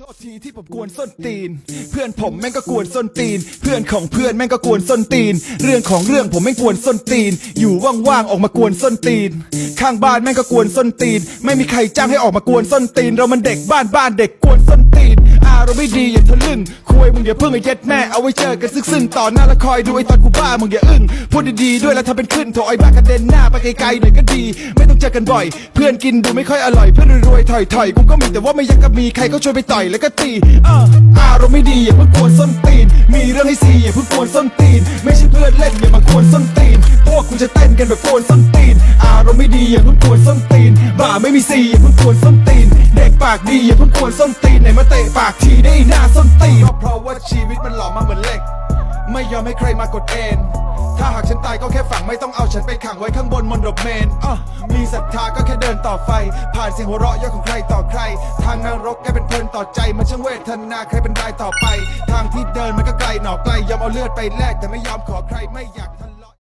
โทษทีที่ผมกวนส้นตีน เพื่อนผมแม่งก็กวนส้นตีน เพื่อนของเพื่อนแม่งก็กวนส้นตีน เรื่องของเรื่องผมแม่งกวนส้นตีน อยู่ว่างๆออกมากวนส้นตีน ข้างบ้านแม่งก็กวนส้นตีน ไม่มีใครจ้างให้ออกมากวนส้นตีน เรามันเด็กบ้านบ้านเด็กกวนส้น ตีนอาไม่ดีอย่าทะลึ่งคุยมึงอย่าเพิ่งไอ้เย็ดแม่เอาไว้เจอกันซึ่งๆต่อหน้าและคอยดูไอ้ตอนกูบ้ามึงอย่าอึ้งพูดดีๆด้วยแล้วทำเป็นขึ้นโถไอ้บ้ากระเด็นหน้าไปไกลๆหน่อยก็ดี ไม่ต้องเจอกันบ่อย เพื่อนกินดูไม่ค่อยอร่อยเพื่อนรวยๆถอยๆกูก็มีแต่ว่าไม่อยากจะมีใครก็ช่วยไปต่อยแล้วก็ตีเอออารมณ์ไม่ดีอย่าเพิ่งกวนส้นตีน มีเรื่องให้ซีอย่าเพิ่งกวนส้นตีน ไม่ใช่เพื่อนเล่นอย่ามากวนส้นตีน วกคุณจะเต้นกันแบบกวนส้นตีน อารมณ์ไม่ดีอย่าเพิ่งกวนส้นตีน บ่าไม่มีซีอย่าเพิ่งกวนส้นตีน เด็กปากดีอย่าเพิ่งกวนส้นตีนไหนมาเตะปากทีได้หน้าส้นตีนเพราะว่าชีวิตมันหล่อมาเหมือนเหล็ก ไม่ยอมให้ใครมากดเอ็นถ้าหากฉันตายก็แค่ฝังไม่ต้องเอาฉันไปขังไว้ข้างบนมนดบเมนอะมีศรัทธาก็แค่เดินต่อไฟ ผ่านเสียงหัวเราะยอของใครต่อใคร ทางนรกแกเป็นเพลินต่อใจ มันช่างเวทนาใครเป็นรายต่อไป ทางที่เดินมันก็ไกลหนอไกลยอมเอาเลือดไปแลกแต่ไม่ยอมขอใครไม่อยากทะเลาะ